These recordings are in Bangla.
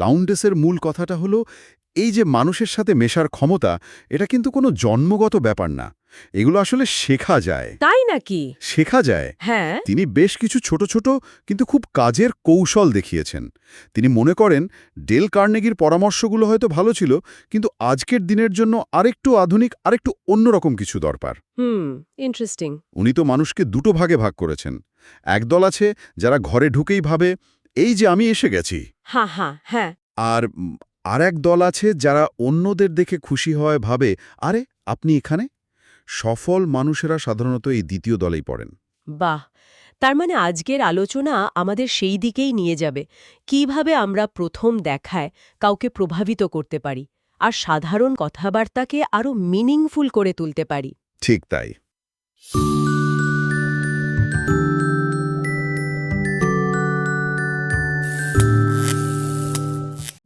লাউন্ডেসের মূল কথাটা হলো এই যে মানুষের সাথে মেশার ক্ষমতা এটা কিন্তু কোনো জন্মগত ব্যাপার না। এগুলো আসলে শেখা যায়। তাই নাকি? শেখা যায়। হ্যাঁ। তিনি বেশ কিছু ছোট ছোট কিন্তু খুব কাজের কৌশল দেখিয়েছেন। তিনি মনে করেন ডেল কার্নেগির পরামর্শগুলো হয়তো ভালো ছিল কিন্তু আজকের দিনের জন্য আরেকটু আধুনিক আরেকটু অন্যরকম কিছু দরকার। হুম ইন্টারেস্টিং উনি তো মানুষকে দুটো ভাগে ভাগ করেছেন। একদল আছে যারা ঘরে ঢুকেই ভাবে এই যে আমি এসে গেছি। হ্যাঁ হ্যাঁ হ্যাঁ। আর আর এক দল আছে যারা অন্যদের দেখে খুশি হয় ভাবে আরে আপনি এখানে? সফল মানুষেরা সাধারণত এই দ্বিতীয় দলেই পড়েন। বাহ! তার মানে আজকের আলোচনা আমাদের সেই দিকেই নিয়ে যাবে। কীভাবে আমরা প্রথম দেখায় কাউকে প্রভাবিত করতে পারি আর সাধারণ কথাবার্তাকে আরও মিনিংফুল করে তুলতে পারি। ঠিক তাই।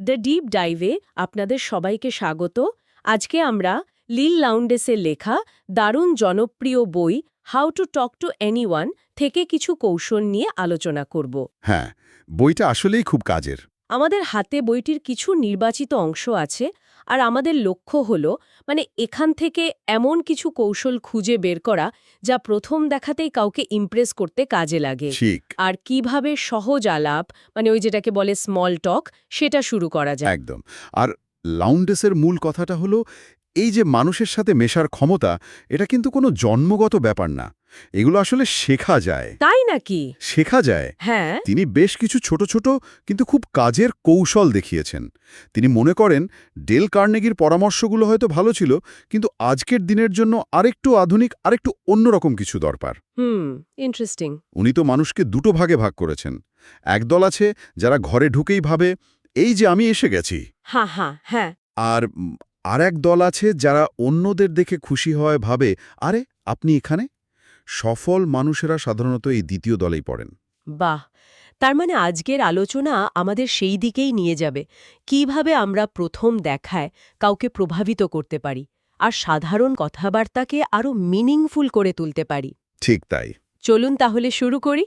দ্য ডিপ ডাইভে আপনাদের সবাইকে স্বাগত। আজকে আমরা লিল লাউন্ডেসের লেখা দারুণ জনপ্রিয় বই how to talk to anyone থেকে কিছু কৌশল নিয়ে আলোচনা করব। হ্যাঁ বইটা আসলেই খুব কাজের। আমাদের হাতে বইটির কিছু নির্বাচিত অংশ আছে আর আমাদের লক্ষ্য হল মানে এখান থেকে এমন কিছু কৌশল খুঁজে বের করা যা প্রথম দেখাতেই কাউকে ইমপ্রেস করতে কাজে লাগে। ঠিক। আর কীভাবে সহজ আলাপ মানে ওই যেটাকে বলে স্মল টক সেটা শুরু করা যায়। একদম। আর লাউন্ডেসের মূল কথাটা হলো এই যে মানুষের সাথে মেশার ক্ষমতা এটা কিন্তু কোনো জন্মগত ব্যাপার না। এগুলো আসলে শেখা যায়। তাই নাকি? শেখা যায়। হ্যাঁ। তিনি বেশ কিছু ছোট ছোট কিন্তু খুব কাজের কৌশল দেখিয়েছেন। তিনি মনে করেন ডেল কার্নেগির পরামর্শগুলো হয়তো ভালো ছিল কিন্তু আজকের দিনের জন্য আরেকটু আধুনিক আরেকটু অন্যরকম কিছু দরকার। হুম ইন্টারেস্টিং উনি তো মানুষকে দুটো ভাগে ভাগ করেছেন। একদল আছে যারা ঘরে ঢুকেই ভাবে এই যে আমি এসে গেছি। হ্যাঁ হ্যাঁ হ্যাঁ। আর আর এক দল আছে যারা অন্যদের দেখে খুশি হয় ভাবে আরে আপনি এখানে? সফল মানুষেরা সাধারণত এই দ্বিতীয় দলেই পড়েন। বাহ! তার মানে আজকের আলোচনা আমাদের সেই দিকেই নিয়ে যাবে। কীভাবে আমরা প্রথম দেখায় কাউকে প্রভাবিত করতে পারি আর সাধারণ কথাবার্তাকে আরও মিনিংফুল করে তুলতে পারি। ঠিক তাই। চলুন তাহলে শুরু করি।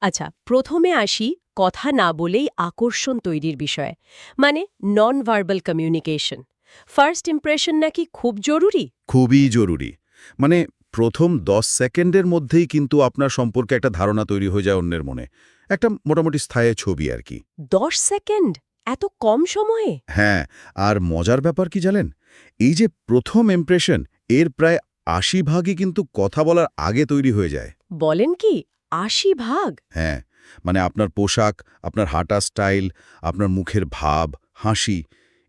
আচ্ছা প্রথমে আসি কথা না বলেই আকর্ষণ তৈরির বিষয়ে মানে non verbal communication first impression নাকি খুব জরুরি? খুবই জরুরি। মানে প্রথম দশ সেকেন্ডের মধ্যেই কিন্তু আপনার সম্পর্কে একটা ধারণা তৈরি হয়ে যায় অন্যের মনে। একটা মোটামুটি স্থায়ী ছবি আর কি। দশ সেকেন্ড? এত কম সময়ে? হ্যাঁ আর মজার ব্যাপার কি জানেন? এই যে প্রথম ইমপ্রেশন এর প্রায় আশি ভাগই কিন্তু কথা বলার আগে তৈরি হয়ে যায়। বলেন কি আশি ভাগ? হ্যাঁ মানে আপনার পোশাক আপনার হাঁটা স্টাইল আপনার মুখের ভাব হাসি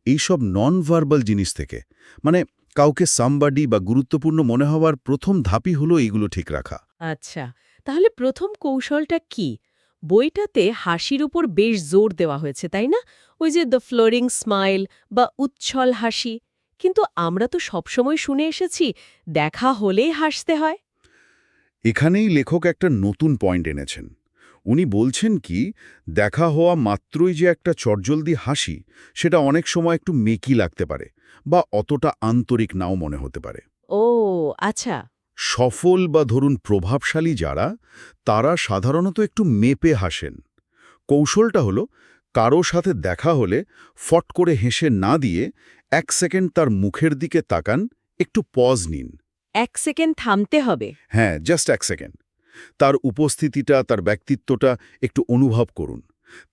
এইসব নন ভার্বাল জিনিস থেকে। মানে কাউকে সামবাডি বা গুরুত্বপূর্ণ মনে হওয়ার প্রথম ধাপই হলো এইগুলো ঠিক রাখা। আচ্ছা তাহলে প্রথম কৌশলটা কি? বইটাতে হাসির উপর বেশ জোর দেওয়া হয়েছে তাই না? ওই যে দ্য ফ্লোরিং স্মাইল বা উচ্ছল হাসি। কিন্তু আমরা তো সবসময় শুনে এসেছি দেখা হলেই হাসতে হয়। এখানেই লেখক একটা নতুন পয়েন্ট এনেছেন। উনি বলছেন কি দেখা হওয়া মাত্রই যে একটা চটজলদি হাসি সেটা অনেক সময় একটু মেকি লাগতে পারে বা অতটা আন্তরিক নাও মনে হতে পারে। ও আচ্ছা। সফল বা ধরুন প্রভাবশালী যারা তারা সাধারণত একটু মেপে হাসেন। কৌশলটা হলো কারও সাথে দেখা হলে ফট করে হেসে না দিয়ে এক সেকেন্ড তার মুখের দিকে তাকান একটু পজ নিন। এক সেকেন্ড থামতে হবে। হ্যাঁ জাস্ট এক সেকেন্ড। তার উপস্থিতিটা তার ব্যক্তিত্বটা একটু অনুভব করুন।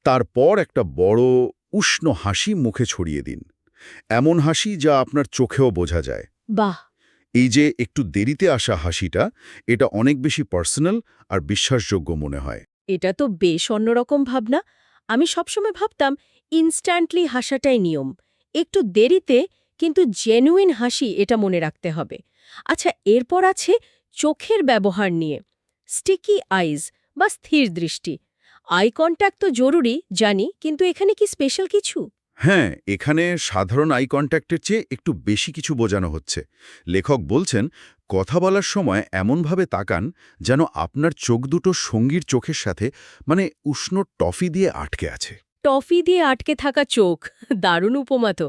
তারপর একটা বড় উষ্ণ হাসি মুখে ছড়িয়ে দিন। এমন হাসি যা আপনার চোখেও বোঝা যায়। বাহ! এই যে একটু দেরিতে আসা হাসিটা এটা অনেক বেশি পার্সোনাল আর বিশ্বাসযোগ্য মনে হয়। এটা তো বেশ অন্যরকম ভাবনা। আমি সবসময় ভাবতাম ইনস্ট্যান্টলি হাসাটাই নিয়ম। একটু দেরিতে কিন্তু জেনুইন হাসি এটা মনে রাখতে হবে। আচ্ছা এরপর আছে চোখের ব্যবহার নিয়ে। স্টিকি আইজ বা স্থির দৃষ্টি। আই কন্ট্যাক্ট তো জরুরি জানি কিন্তু এখানে কি স্পেশাল কিছু? হ্যাঁ এখানে সাধারণ আই কন্ট্যাক্টের চেয়ে একটু বেশি কিছু বোঝানো হচ্ছে। লেখক বলছেন কথা বলার সময় এমনভাবে তাকান যেন আপনার চোখ দুটো সঙ্গীর চোখের সাথে মানে উষ্ণ টফি দিয়ে আটকে আছে। টফি দিয়ে আটকে থাকা চোখ দারুণ উপমা তো।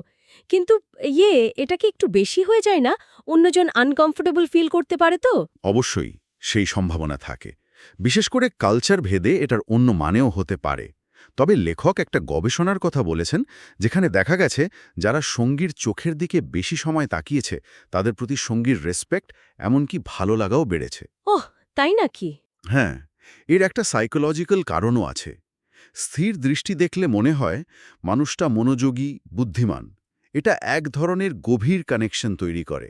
কিন্তু ইয়ে এটা কি একটু বেশি হয়ে যায় না? অন্যজন আনকমফোর্টেবল ফিল করতে পারে তো? অবশ্যই। সেই সম্ভাবনা থাকে। বিশেষ করে কালচার ভেদে এটার অন্য মানেও হতে পারে। তবে লেখক একটা গবেষণার কথা বলেছেন যেখানে দেখা গেছে যারা সঙ্গীর চোখের দিকে বেশি সময় তাকিয়েছে তাদের প্রতি সঙ্গীর রেসপেক্ট এমনকি ভালো লাগাও বেড়েছে। ওহ তাই নাকি? হ্যাঁ এর একটা সাইকোলজিক্যাল কারণও আছে। স্থির দৃষ্টি দেখলে মনে হয় মানুষটা মনোযোগী বুদ্ধিমান। এটা এক ধরনের গভীর কানেকশন তৈরি করে।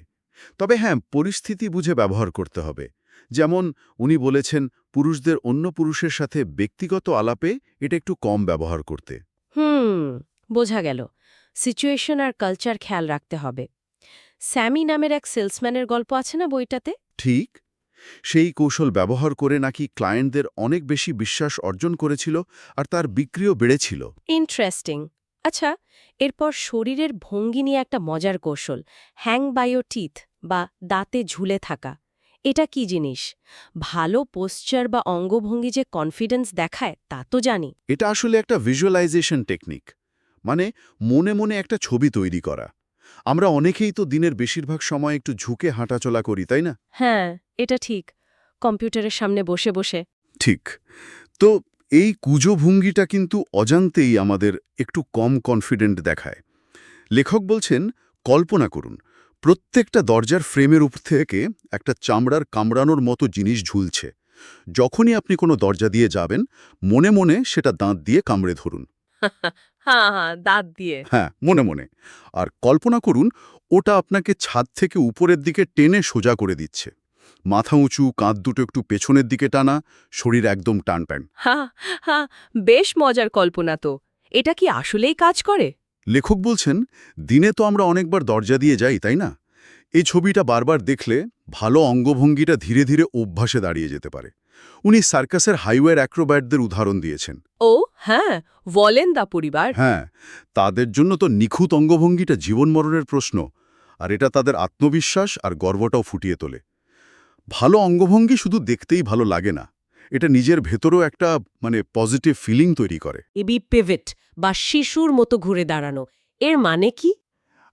তবে হ্যাঁ পরিস্থিতি বুঝে ব্যবহার করতে হবে। যেমন উনি বলেছেন পুরুষদের অন্য পুরুষের সাথে ব্যক্তিগত আলাপে এটা একটু কম ব্যবহার করতে। হুম বোঝা গেল। সিচুয়েশন আর কালচার খেয়াল রাখতে হবে। স্যামি নামের এক সেলসম্যানের গল্প আছে না বইটাতে? ঠিক। সেই কৌশল ব্যবহার করে নাকি ক্লায়েন্টদের অনেক বেশি বিশ্বাস অর্জন করেছিল আর তার বিক্রিও বেড়েছিল। ইন্টারেস্টিং। আচ্ছা এরপর শরীরের ভঙ্গি নিয়ে একটা মজার কৌশল হ্যাং বায়ো টিথ বা দাঁতে ঝুলে থাকা। এটা কি জিনিস? ভালো পোশ্চার বা অঙ্গভঙ্গি যে কনফিডেন্স দেখায় তা তো জানি। এটা আসলে একটা ভিজুয়ালাইজেশন টেকনিক মানে মনে মনে একটা ছবি তৈরি করা। আমরা অনেকেই তো দিনের বেশিরভাগ সময় একটু ঝুঁকে হাঁটাচলা করি তাই না? হ্যাঁ এটা ঠিক। কম্পিউটারের সামনে বসে বসে। ঠিক। তো এই কুজো ভঙ্গিটা কিন্তু অজান্তেই আমাদের একটু কম কনফিডেন্ট দেখায়। লেখক বলছেন কল্পনা করুন প্রত্যেকটা দরজার ফ্রেমের উপর থেকে একটা চামড়ার কামড়ানোর মতো জিনিস ঝুলছে। যখনই আপনি কোনো দরজা দিয়ে যাবেন মনে মনে সেটা দাঁত দিয়ে কামড়ে ধরুন। হ্যাঁ হ্যাঁ দাঁত দিয়ে। হ্যাঁ মনে মনে। আর কল্পনা করুন ওটা আপনাকে ছাদ থেকে উপরের দিকে টেনে সোজা করে দিচ্ছে। মাথা উঁচু কাঁধ দুটো একটু পেছনের দিকে টানা শরীর একদম টান প্যান হ্যাঁ হ্যাঁ বেশ মজার কল্পনা তো। এটা কি আসলেই কাজ করে? লেখক বলছেন দিনে তো আমরা অনেকবার দরজা দিয়ে যাই তাই না? এই ছবিটা বারবার দেখলে ভালো অঙ্গভঙ্গিটা ধীরে ধীরে অভ্যাসে দাঁড়িয়ে যেতে পারে। উনি সার্কাসের হাইওয়ের অ্যাক্রোব্যাটদের উদাহরণ দিয়েছেন। ও হ্যাঁ বলেন দা পরিবার। হ্যাঁ তাদের জন্য তো নিখুঁত অঙ্গভঙ্গিটা জীবন মরণের প্রশ্ন আর এটা তাদের আত্মবিশ্বাস আর গর্বটাও ফুটিয়ে তোলে। ভালো অঙ্গভঙ্গি শুধু দেখতেই ভালো লাগে না। এটা নিজের ভেতরেও একটা মানে পজিটিভ ফিলিং তৈরি করে। এবি পেভেট বা শিশুর মতো ঘুরে দাঁড়ানো। এর মানে কি?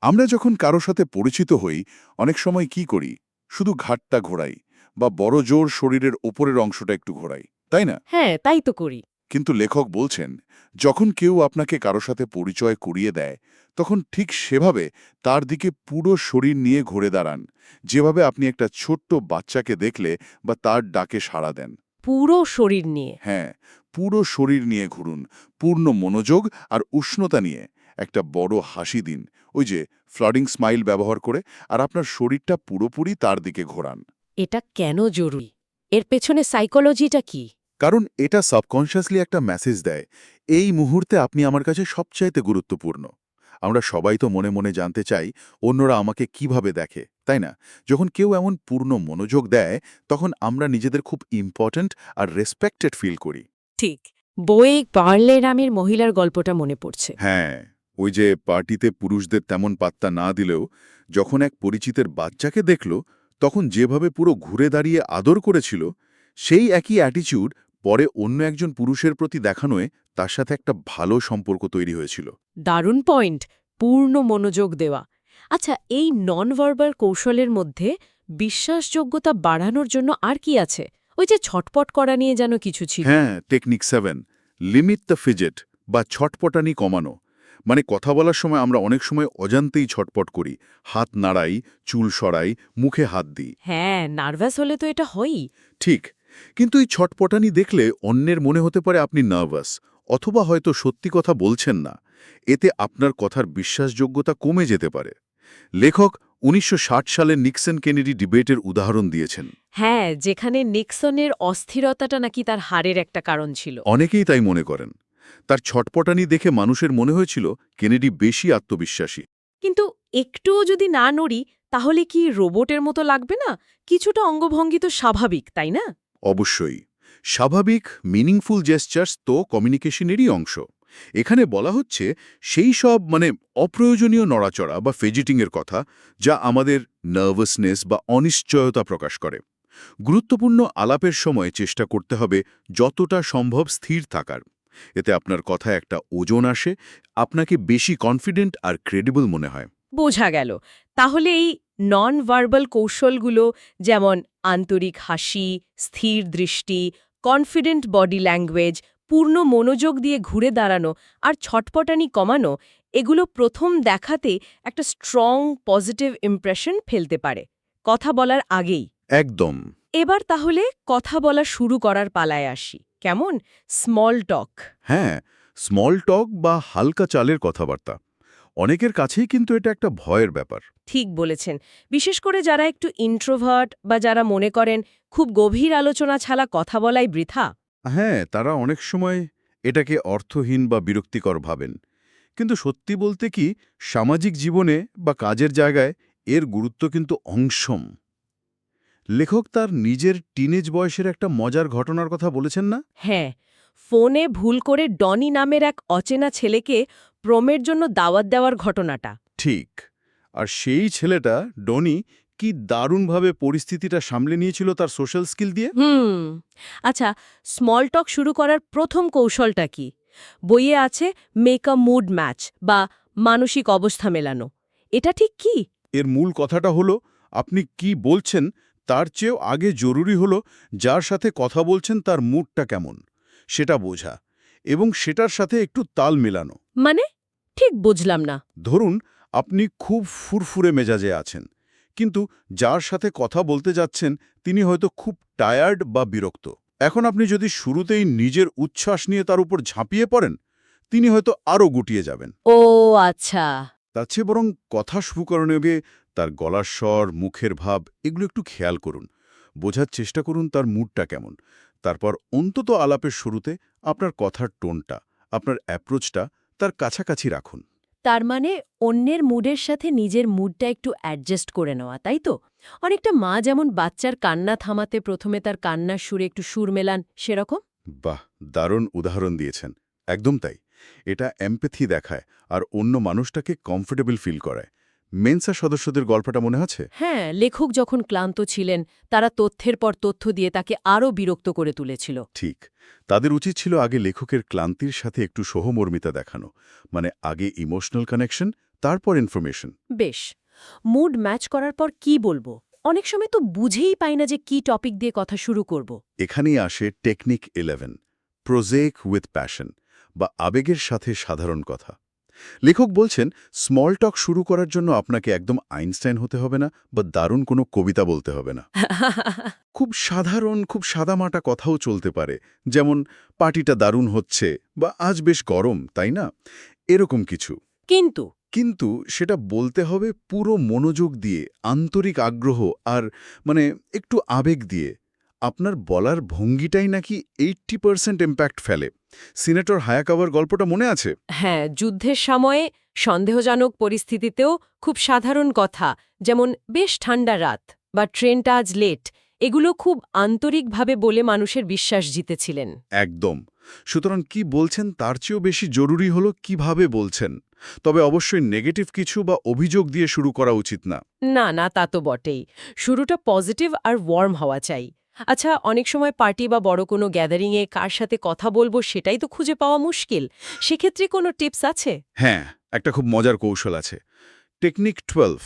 আমরা যখন কারও সাথে পরিচিত হই অনেক সময় কি করি? শুধু ঘাটটা ঘোরাই বা বড় জোর শরীরের ওপরের অংশটা একটু ঘোরাই তাই না? হ্যাঁ তাই তো করি। কিন্তু লেখক বলছেন যখন কেউ আপনাকে কারও সাথে পরিচয় করিয়ে দেয় তখন ঠিক সেভাবে তার দিকে পুরো শরীর নিয়ে ঘুরে দাঁড়ান। যেভাবে আপনি একটা ছোট্ট বাচ্চাকে দেখলে বা তার ডাকে সাড়া দেন। পুরো শরীর নিয়ে। হ্যাঁ পুরো শরীর নিয়ে ঘুরুন পূর্ণ মনোযোগ আর উষ্ণতা নিয়ে। একটা বড় হাসি দিন ওই যে ফ্লাডিং স্মাইল ব্যবহার করে আর আপনার শরীরটা পুরোপুরি তার দিকে ঘোরান। এটা কেন জরুরি? এর পেছনে সাইকোলজিটা কি? কারণ এটা সাবকনশিয়াসলি একটা মেসেজ দেয়। এই মুহূর্তে আপনি আমার কাছে সবচাইতে গুরুত্বপূর্ণ। আমরা সবাই তো মনে মনে জানতে চাই অন্যরা আমাকে কীভাবে দেখে তাই না? যখন কেউ এমন পূর্ণ মনোযোগ দেয় তখন আমরা নিজেদের খুব ইম্পর্ট্যান্ট আর রেসপেক্টেড ফিল করি। ঠিক। বইয়ে পার্লে রামের মহিলার গল্পটা মনে পড়ছে। হ্যাঁ ওই যে পার্টিতে পুরুষদের তেমন পাত্তা না দিলেও যখন এক পরিচিতের বাচ্চাকে দেখল তখন যেভাবে পুরো ঘুরে দাঁড়িয়ে আদর করেছিল সেই একই অ্যাটিচিউড পরে অন্য একজন পুরুষের প্রতি দেখানোয় তার সাথে একটা ভালো সম্পর্ক তৈরি হয়েছিল। দারুণ পয়েন্ট পূর্ণ মনোযোগ দেওয়া। আচ্ছা এই নন ভার্বাল কৌশলের মধ্যে বিশ্বাসযোগ্যতা বাড়ানোর জন্য আর কি আছে? ওই যে ছটপট করা নিয়ে যেন কিছু ছিল। হ্যাঁ technique seven limit the fidget বা ছটপটানি কমানো। মানে কথা বলার সময় আমরা অনেক সময় অজান্তেই ছটপট করি। হাত নাড়াই চুল সরাই মুখে হাত দিই। হ্যাঁ নার্ভাস হলে তো এটা হয়ই। ঠিক কিন্তু এই ছটপটানি দেখলে অন্যের মনে হতে পারে আপনি নার্ভাস অথবা হয়তো সত্যি কথা বলছেন না এতে আপনার কথার বিশ্বাসযোগ্যতা কমে যেতে পারে। লেখক উনিশশো ষাট সালে নিক্সন কেনেডি ডিবেটের উদাহরণ দিয়েছেন। হ্যাঁ যেখানে নিক্সনের অস্থিরতাটা নাকি তার হারের একটা কারণ ছিল। অনেকেই তাই মনে করেন। তার ছটপটানি দেখে মানুষের মনে হয়েছিল কেনেডি বেশি আত্মবিশ্বাসী। কিন্তু একটুও যদি না নড়ি তাহলে কি রোবটের মতো লাগবে না? কিছুটা অঙ্গভঙ্গি তো স্বাভাবিক তাই না? অবশ্যই। স্বাভাবিক মিনিংফুল জেস্টার্স তো কমিউনিকেশনেরই অংশ। এখানে বলা হচ্ছে, সেই সব মানে অপ্রয়োজনীয় নড়াচড়া বা ফেজিটিংয়ের কথা যা আমাদের নার্ভাসনেস বা অনিশ্চয়তা প্রকাশ করে। গুরুত্বপূর্ণ আলাপের সময় চেষ্টা করতে হবে যতটা সম্ভব স্থির থাকার। এতে আপনার কথা একটা ওজন আসে, আপনাকে বেশি কনফিডেন্ট আর ক্রেডিবল মনে হয়। বোঝা গেল। তাহলে এই নন ভার্বাল কৌশলগুলো, যেমন আন্তরিক হাসি, স্থির দৃষ্টি কনফিডেন্ট বডি ল্যাঙ্গুয়েজ পূর্ণ মনোযোগ দিয়ে ঘুরে দাঁড়ানো আর ছটপটানি কমানো এগুলো প্রথম দেখাতে একটা স্ট্রং পজিটিভ ইমপ্রেশন ফেলতে পারে। কথা বলার আগেই। একদম। এবার তাহলে কথা বলা শুরু করার পালায় আসি। কেমন? স্মল টক হ্যাঁ স্মল টক বা হালকা চালের কথাবার্তা। অনেকের কাছেই কিন্তু এটা একটা ভয়ের ব্যাপার। ঠিক বলেছেন। বিশেষ করে যারা একটু ইন্ট্রোভার্ট বা যারা মনে করেন খুব গভীর আলোচনা ছাড়া কথা বলাই বৃথা। হ্যাঁ তারা অনেক সময় এটাকে অর্থহীন বা বিরক্তিকর ভাবেন। কিন্তু সত্যি বলতে কি সামাজিক জীবনে বা কাজের জায়গায় এর গুরুত্ব কিন্তু অংশম। লেখক তার নিজের টিনেজ বয়সের একটা মজার ঘটনার কথা বলেছেন না? হ্যাঁ ফোনে ভুল করে ডনি নামের এক অচেনা ছেলেকে প্রমের জন্য দাওয়াত দেওয়ার ঘটনাটা। ঠিক। আর সেই ছেলেটা ডনি কি দারুণভাবে পরিস্থিতিটা সামলে নিয়েছিল তার সোশ্যাল স্কিল দিয়ে? হুম। আচ্ছা স্মল টক শুরু করার প্রথম কৌশলটা কি? বইয়ে আছে মেক আ মুড ম্যাচ বা মানসিক অবস্থা মেলানো। এটা ঠিক কি? এর মূল কথাটা হলো আপনি কি বলছেন তার চেয়েও আগে জরুরি হলো যার সাথে কথা বলছেন তার মুডটা কেমন। সেটা বোঝা এবং সেটার সাথে একটু তাল মেলানো। মানে? ঠিক বুঝলাম না। ধরুন আপনি খুব ফুরফুরে মেজাজে আছেন কিন্তু যার সাথে কথা বলতে যাচ্ছেন তিনি হয়তো খুব টায়ার্ড বা বিরক্ত। এখন আপনি যদি শুরুতেই নিজের উচ্ছ্বাস নিয়ে তার উপর ঝাঁপিয়ে পড়েন তিনি হয়তো আরও গুটিয়ে যাবেন। ও আচ্ছা। তার চেয়ে বরং কথা শুরু করানো তার গলার স্বর মুখের ভাব এগুলো একটু খেয়াল করুন। বোঝার চেষ্টা করুন তার মুডটা কেমন। তারপর অন্তত আলাপের শুরুতে আপনার কথার টোনটা আপনার অ্যাপ্রোচটা তার কাছাকাছি রাখুন। তার মানে অন্যের মুডের সাথে নিজের মুডটা একটু অ্যাডজাস্ট করে নেওয়া তাই তো? অনেকটা মা যেমন বাচ্চার কান্না থামাতে প্রথমে তার কান্নার সুরে একটু সুর মেলান সেরকম? বাহ দারুণ উদাহরণ দিয়েছেন। একদম তাই। এটা এমপ্যাথি দেখায় আর অন্য মানুষটাকে কমফোর্টেবল ফিল করায়। মেন্সা সদস্যদের গল্পটা মনে আছে? হ্যাঁ লেখক যখন ক্লান্ত ছিলেন তারা তথ্যের পর তথ্য দিয়ে তাকে আরও বিরক্ত করে তুলেছিল। ঠিক। তাদের উচিত ছিল আগে লেখকের ক্লান্তির সাথে একটু সহমর্মিতা দেখানো মানে আগে ইমোশনাল কানেকশন তারপর ইনফরমেশন বেশ। মুড ম্যাচ করার পর কি বলব? অনেক সময় তো বুঝেই পাই না যে কি টপিক দিয়ে কথা শুরু করব। এখানেই আসে technique eleven project with passion বা আবেগের সাথে সাধারণ কথা। লেখক বলছেন স্মল টক শুরু করার জন্য আপনাকে একদম আইনস্টাইন হতে হবে না বা দারুণ কোনো কবিতা বলতে হবে না। খুব সাধারণ খুব সাদামাটা কথাও চলতে পারে যেমন পার্টিটা দারুণ হচ্ছে বা আজ বেশ গরম তাই না? এরকম কিছু। কিন্তু কিন্তু সেটা বলতে হবে পুরো মনোযোগ দিয়ে আন্তরিক আগ্রহ আর মানে একটু আবেগ দিয়ে। আপনার বলার ভঙ্গিটাই নাকি এইট্টি পার্সেন্ট ইম্প্যাক্ট ফেলে। সিনেটর হায়াকাওয়ার গল্পটা মনে আছে? হ্যাঁ যুদ্ধের সময়ে সন্দেহজনক পরিস্থিতিতেও খুব সাধারণ কথা যেমন বেশ ঠান্ডা রাত বা ট্রেনটা আজ লেট এগুলো খুব আন্তরিকভাবে বলে মানুষের বিশ্বাস জিতেছিলেন। একদম। সুতরাং কি বলছেন তার চেয়েও বেশি জরুরি হলো কীভাবে বলছেন? তবে অবশ্যই নেগেটিভ কিছু বা অভিযোগ দিয়ে শুরু করা উচিত না। না না তা তো বটেই। শুরুটা পজিটিভ আর ওয়ার্ম হওয়া চাই। আচ্ছা অনেক সময় পার্টি বা বড় কোনো গ্যাদারিংয়ে কার সাথে কথা বলব সেটাই তো খুঁজে পাওয়া মুশকিল। সেক্ষেত্রে কোনো টিপস আছে? হ্যাঁ একটা খুব মজার কৌশল আছে। Technique twelve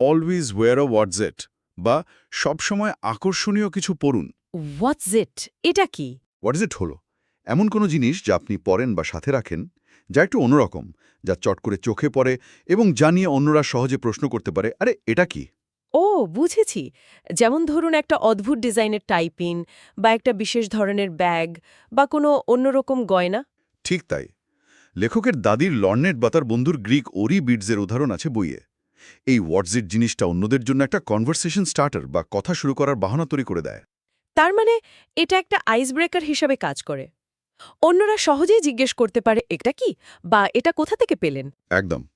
always wear a whatsit বা সবসময় আকর্ষণীয় কিছু পড়ুন হোয়াটস ইট এটা কি? হোয়াটজেট হলো? এমন কোনো জিনিস যা আপনি পরেন বা সাথে রাখেন যা একটু অন্যরকম যা চট করে চোখে পড়ে এবং যা নিয়ে অন্যরা সহজে প্রশ্ন করতে পারে আরে এটা কি? ও বুঝেছি। যেমন ধরুন একটা অদ্ভুত ডিজাইনের টাইপিন বা একটা বিশেষ ধরনের ব্যাগ বা কোনো অন্যরকম গয়না। ঠিক তাই। লেখকের দাদির লর্নেট বা তার বন্ধুর গ্রিক ওরি বিডসের উদাহরণ আছে বইয়ে। এই হোয়াটসেট জিনিসটা অন্যদের জন্য একটা কনভারসেশন স্টার্টার বা কথা শুরু করার বাহানা তৈরি করে দেয়। তার মানে এটা একটা আইস ব্রেকার হিসাবে কাজ করে। অন্যরা সহজেই জিজ্ঞেস করতে পারে এটা কি? বা এটা কোথা থেকে পেলেন? একদম।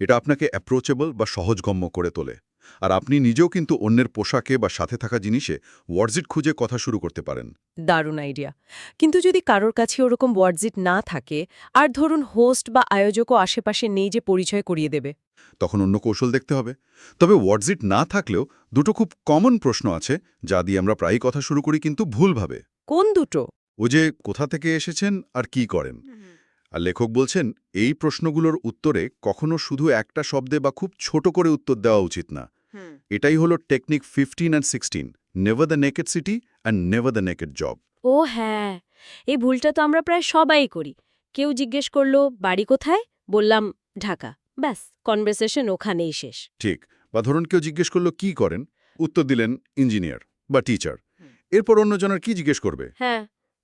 এটা আপনাকে অ্যাপ্রোচেবল বা সহজগম্য করে তোলে। আর আপনি নিজেও কিন্তু অন্যের পোশাকে বা সাথে থাকা জিনিসে ওয়ার্ডজিট খুঁজে কথা শুরু করতে পারেন। দারুণ আইডিয়া। কিন্তু যদি কারোর কাছে ওরকম ওয়ার্ডজিট না থাকে আর ধরুন হোস্ট বা আয়োজকও আশেপাশে নেই যে পরিচয় করিয়ে দেবে। তখন অন্য কৌশল দেখতে হবে। তবে ওয়ার্ডজিট না থাকলেও দুটো খুব কমন প্রশ্ন আছে যা দিয়ে আমরা প্রায়ই কথা শুরু করি কিন্তু ভুলভাবে। কোন দুটো? ও যে কোথা থেকে এসেছেন আর কি করেন? আর লেখক বলছেন এই প্রশ্নগুলোর উত্তরে কখনো শুধু একটা শব্দে বা খুব ছোট করে উত্তর দেওয়া উচিত না। এটাই হলো technique fifteen and sixteen never the naked city and never the naked job ও হ্যাঁ এই ভুলটা তো আমরা প্রায় সবাই করি। কেউ জিজ্ঞেস করল বাড়ি কোথায়? বললাম ঢাকা। ব্যাস কনভারসেশন ওখানেই শেষ। ঠিক বা ধরুন কেউ জিজ্ঞেস করল কি করেন? উত্তর দিলেন ইঞ্জিনিয়ার বা টিচার এরপর অন্যজনের কি জিজ্ঞেস করবে? হ্যাঁ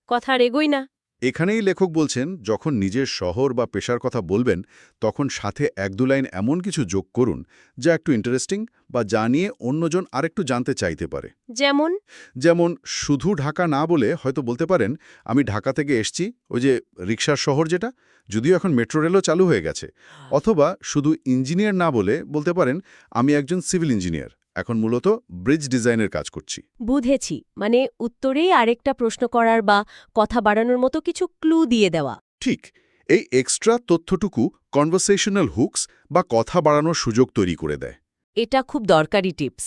কথা আর এগোই না। এখানেই লেখক বলছেন যখন নিজের শহর বা পেশার কথা বলবেন তখন সাথে এক দু লাইন এমন কিছু যোগ করুন যা একটু ইন্টারেস্টিং বা যা নিয়ে অন্যজন আরেকটু জানতে চাইতে পারে। যেমন? যেমন শুধু ঢাকা না বলে হয়তো বলতে পারেন আমি ঢাকা থেকে এসছি ওই যে রিক্সার শহর যেটা যদিও এখন মেট্রো রেলও চালু হয়ে গেছে। অথবা শুধু ইঞ্জিনিয়ার না বলে বলতে পারেন আমি একজন সিভিল ইঞ্জিনিয়ার। এখন মূলত ব্রিজ ডিজাইনের কাজ করছি। বুঝেছি মানে উত্তরেই আরেকটা প্রশ্ন করার বা কথা বাড়ানোর মতো কিছু ক্লু দিয়ে দেওয়া। ঠিক এই এক্সট্রা তথ্যটুকু কনভারসেশনাল হুকস বা কথা বাড়ানোর সুযোগ তৈরি করে দেয়। এটা খুব দরকারি টিপস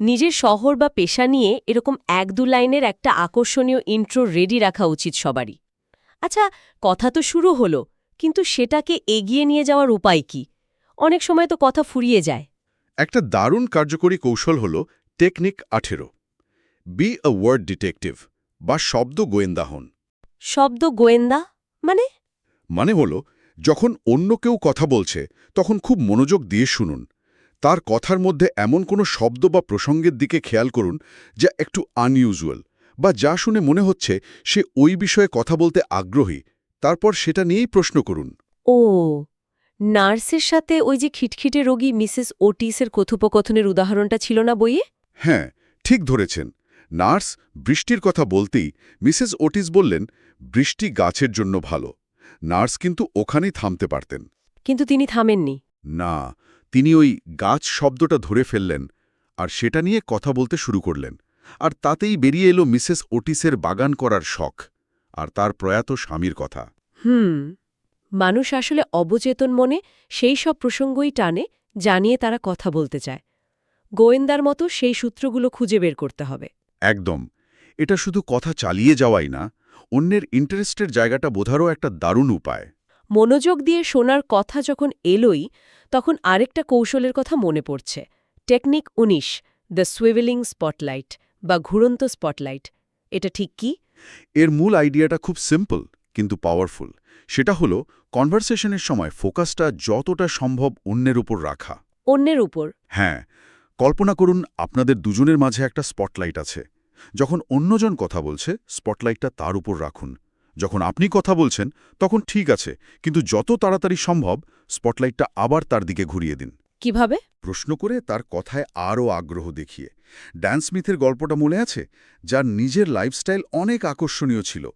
নিজের শহর বা পেশা নিয়ে এরকম এক দু লাইনের একটা আকর্ষণীয় ইন্ট্রো রেডি রাখা উচিত সবারই। আচ্ছা কথা তো শুরু হলো কিন্তু সেটাকে এগিয়ে নিয়ে যাওয়ার উপায় কি? অনেক সময় তো কথা ফুরিয়ে যায়। একটা দারুণ কার্যকরী কৌশল হল টেকনিক আঠেরো। বি আ ওয়ার্ড ডিটেকটিভ বা শব্দ গোয়েন্দা হন। শব্দ গোয়েন্দা? মানে? মানে হল যখন অন্য কেউ কথা বলছে তখন খুব মনোযোগ দিয়ে শুনুন। তার কথার মধ্যে এমন কোনো শব্দ বা প্রসঙ্গের দিকে খেয়াল করুন যা একটু আনইউজুয়াল বা যা শুনে মনে হচ্ছে সে ওই বিষয়ে কথা বলতে আগ্রহী। তারপর সেটা নিয়েই প্রশ্ন করুন। ও নার্সের সাথে ওই যে খিটখিটে রোগী মিসেস ওটিসের কথোপকথনের উদাহরণটা ছিল না বইয়ে? হ্যাঁ ঠিক ধরেছেন। নার্স বৃষ্টির কথা বলতেই মিসেস ওটিস বললেন বৃষ্টি গাছের জন্য ভালো। নার্স কিন্তু ওখানেই থামতে পারতেন। কিন্তু তিনি থামেননি। না তিনি ওই গাছ শব্দটা ধরে ফেললেন আর সেটা নিয়ে কথা বলতে শুরু করলেন। আর তাতেই বেরিয়ে এলো মিসেস ওটিসের বাগান করার শখ আর তার প্রয়াত স্বামীর কথা। হুম। মানুষ আসলে অবচেতন মনে সেই সব প্রসঙ্গই টানে জানিয়ে তারা কথা বলতে চায়। গোয়েন্দার মতো সেই সূত্রগুলো খুঁজে বের করতে হবে। একদম। এটা শুধু কথা চালিয়ে যাওয়াই না অন্যের ইন্টারেস্টের জায়গাটা বোঝারও একটা দারুণ উপায়। মনোযোগ দিয়ে শোনার কথা যখন এলোই তখন আরেকটা কৌশলের কথা মনে পড়ছে। টেকনিক ১৯ দ্য সুইভেলিং স্পটলাইট বা ঘুরন্ত স্পটলাইট। এটা ঠিক কি? এর মূল আইডিয়াটা খুব সিম্পল কিন্তু পাওয়ারফুল। সেটা হলো কনভারসেশনের সময় ফোকাসটা যতটা সম্ভব অন্যের উপর রাখা। অন্যের উপর? হ্যাঁ কল্পনা করুন আপনাদের দুজনের মাঝে একটা স্পটলাইট আছে। যখন অন্যজন কথা বলছে স্পটলাইটটা তার উপর রাখুন। যখন আপনি কথা বলছেন তখন ঠিক আছে কিন্তু যত তাড়াতাড়ি সম্ভব স্পটলাইটটা আবার তার দিকে ঘুরিয়ে দিন। কীভাবে? প্রশ্ন করে তার কথায় আরও আগ্রহ দেখিয়ে। ড্যান স্মিথের গল্পটা মনে আছে? যার নিজের লাইফস্টাইল অনেক আকর্ষণীয় ছিল।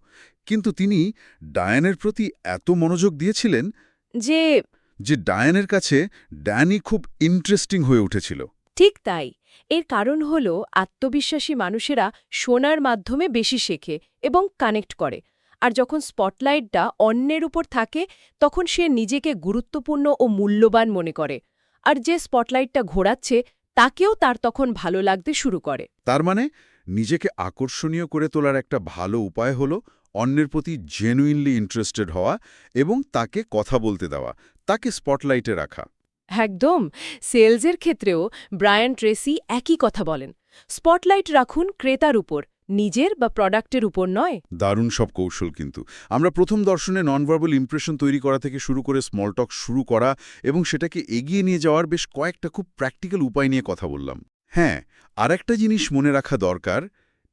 কিন্তু তিনি ডায়ানের প্রতি এত মনোযোগ দিয়েছিলেন যে যে ডায়ানের কাছে ড্যানি খুব ইন্টারেস্টিং হয়ে উঠেছিল। ঠিক তাই। এর কারণ হল আত্মবিশ্বাসী মানুষেরা শোনার মাধ্যমে বেশি শেখে এবং কানেক্ট করে। আর যখন স্পটলাইটটা অন্যের উপর থাকে তখন সে নিজেকে গুরুত্বপূর্ণ ও মূল্যবান মনে করে। আর যে স্পটলাইটটা ঘোরাচ্ছে তাকেও তার তখন ভালো লাগতে শুরু করে। তার মানে নিজেকে আকর্ষণীয় করে তোলার একটা ভালো উপায় হলো অন্যের প্রতি জেনুইনলি ইন্টারেস্টেড হওয়া এবং তাকে কথা বলতে দেওয়া তাকে স্পটলাইটে রাখা। একদম। সেলসের ক্ষেত্রেও ব্রায়ান ট্রেসি একই কথা বলেন। স্পটলাইট রাখুন ক্রেতার উপর নিজের বা প্রোডাক্টের উপর নয়? দারুণ সব কৌশল কিন্তু। আমরা প্রথম দর্শনে ননভার্বাল ইমপ্রেশন তৈরি করা থেকে শুরু করে স্মল টক শুরু করা এবং সেটাকে এগিয়ে নিয়ে যাওয়ার বেশ কয়েকটা খুব প্র্যাকটিক্যাল উপায় নিয়ে কথা বললাম। হ্যাঁ আর একটা জিনিস মনে রাখা দরকার,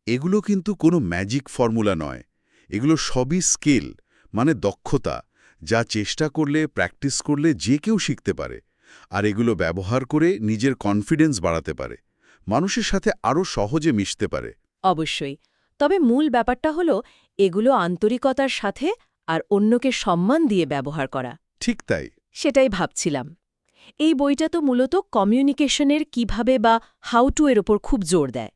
এগুলো কিন্তু কোনো ম্যাজিক ফর্মুলা নয়। এগুলো সবই স্কিল মানে দক্ষতা, যা চেষ্টা করলে প্র্যাকটিস করলে যে কেউ শিখতে পারে। আর এগুলো ব্যবহার করে নিজের কনফিডেন্স বাড়াতে পারে। মানুষের সাথে আরও সহজে মিশতে পারে। অবশ্যই। তবে মূল ব্যাপারটা হলো এগুলো আন্তরিকতার সাথে আর অন্যকে সম্মান দিয়ে ব্যবহার করা। ঠিক তাই। সেটাই ভাবছিলাম। এই বইটা তো মূলত কমিউনিকেশনের কীভাবে বা হাউ টু এর ওপর খুব জোর দেয়।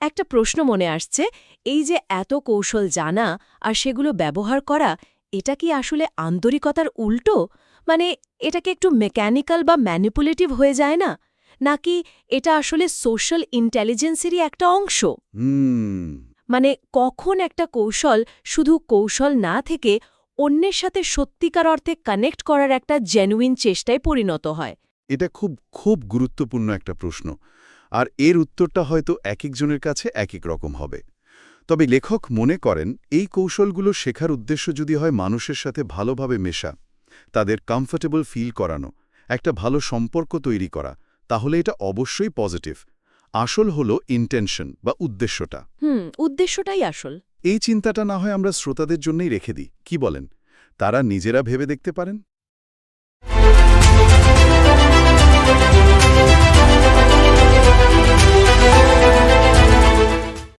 একটা প্রশ্ন মনে আসছে এই যে এত কৌশল জানা আর সেগুলো ব্যবহার করা এটা কি আসলে আন্তরিকতার উল্টো? মানে এটাকে একটু মেকানিক্যাল বা ম্যানিপুলেটিভ হয়ে যায় না? নাকি এটা আসলে সোশ্যাল ইন্টেলিজেন্সেরই একটা অংশ? মানে কখন একটা কৌশল শুধু কৌশল না থেকে অন্যের সাথে সত্যিকার অর্থে কানেক্ট করার একটা জেনুইন চেষ্টায় পরিণত হয়। এটা খুব খুব গুরুত্বপূর্ণ একটা প্রশ্ন। আর এর উত্তরটা হয়তো এক একজনের কাছে এক এক রকম হবে। তবে লেখক মনে করেন এই কৌশলগুলো শেখার উদ্দেশ্য যদি হয় মানুষের সাথে ভালোভাবে মেশা তাদের কমফোর্টেবল ফিল করানো একটা ভালো সম্পর্ক তৈরি করা তাহলে এটা অবশ্যই পজিটিভ। আসল হলো ইন্টেনশন বা উদ্দেশ্যটা। হুম উদ্দেশ্যটাই আসল। এই চিন্তাটা না হয় আমরা শ্রোতাদের জন্যই রেখে দিই কি বলেন? তারা নিজেরা ভেবে দেখতে পারেন?